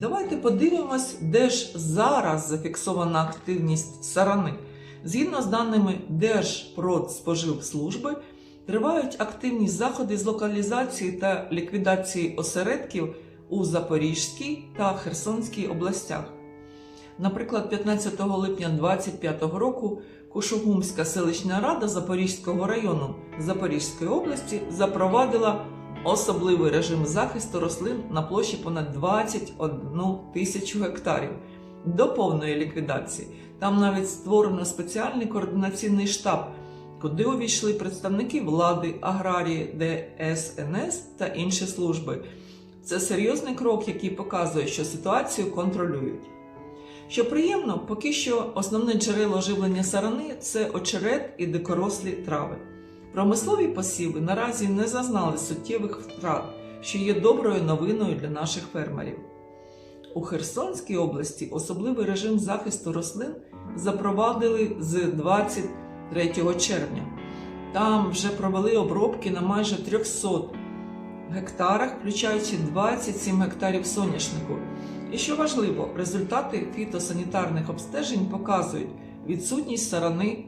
Давайте подивимось, де ж зараз зафіксована активність сарани. Згідно з даними Держпродспоживслужби, тривають активні заходи з локалізації та ліквідації осередків у Запорізькій та Херсонській областях. Наприклад, 15 липня 2025 року Кушугумська селищна рада Запорізького району Запорізької області запровадила особливий режим захисту рослин на площі понад 21 тисячу гектарів до повної ліквідації. Там навіть створено спеціальний координаційний штаб, куди увійшли представники влади, аграрії, ДСНС та інші служби. Це серйозний крок, який показує, що ситуацію контролюють. Що приємно, поки що основне джерело живлення сарани це очерет і дикорослі трави. Промислові посіви наразі не зазнали суттєвих втрат, що є доброю новиною для наших фермерів. У Херсонській області особливий режим захисту рослин запровадили з 23 червня. Там вже провели обробки на майже 300 гектарах, включаючи 27 гектарів соняшнику. І що важливо, результати фітосанітарних обстежень показують відсутність сарани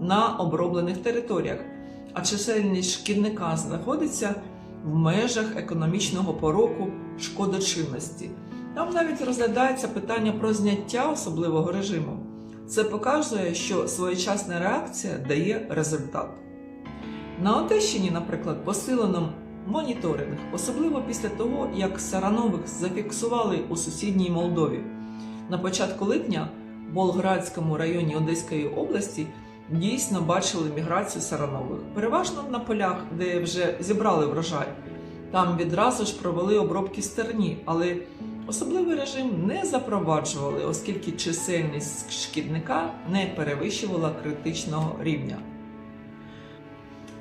на оброблених територіях, а чисельність шкідника знаходиться в межах економічного пороку шкодочинності. Там навіть розглядається питання про зняття особливого режиму. Це показує, що своєчасна реакція дає результат. На Одещині, наприклад, посилено моніторинг, особливо після того, як Саранових зафіксували у сусідній Молдові. На початку липня в Болградському районі Одеської області дійсно бачили міграцію саранових, переважно на полях, де вже зібрали врожай. Там відразу ж провели обробки стерні, але особливий режим не запроваджували, оскільки чисельність шкідника не перевищувала критичного рівня.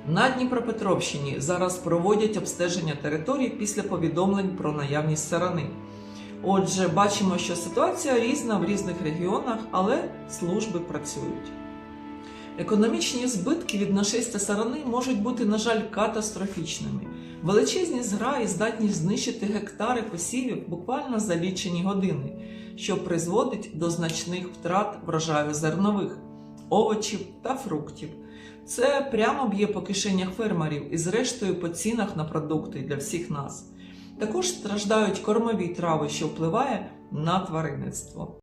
На Дніпропетровщині зараз проводять обстеження територій після повідомлень про наявність сарани. Отже, бачимо, що ситуація різна в різних регіонах, але служби працюють. Економічні збитки від нашестя сарани можуть бути, на жаль, катастрофічними. Величезні зграї здатні знищити гектари посівів буквально за лічені години, що призводить до значних втрат врожаю зернових, овочів та фруктів. Це прямо б'є по кишенях фермерів і, зрештою, по цінах на продукти для всіх нас. Також страждають кормові трави, що впливає на тваринництво.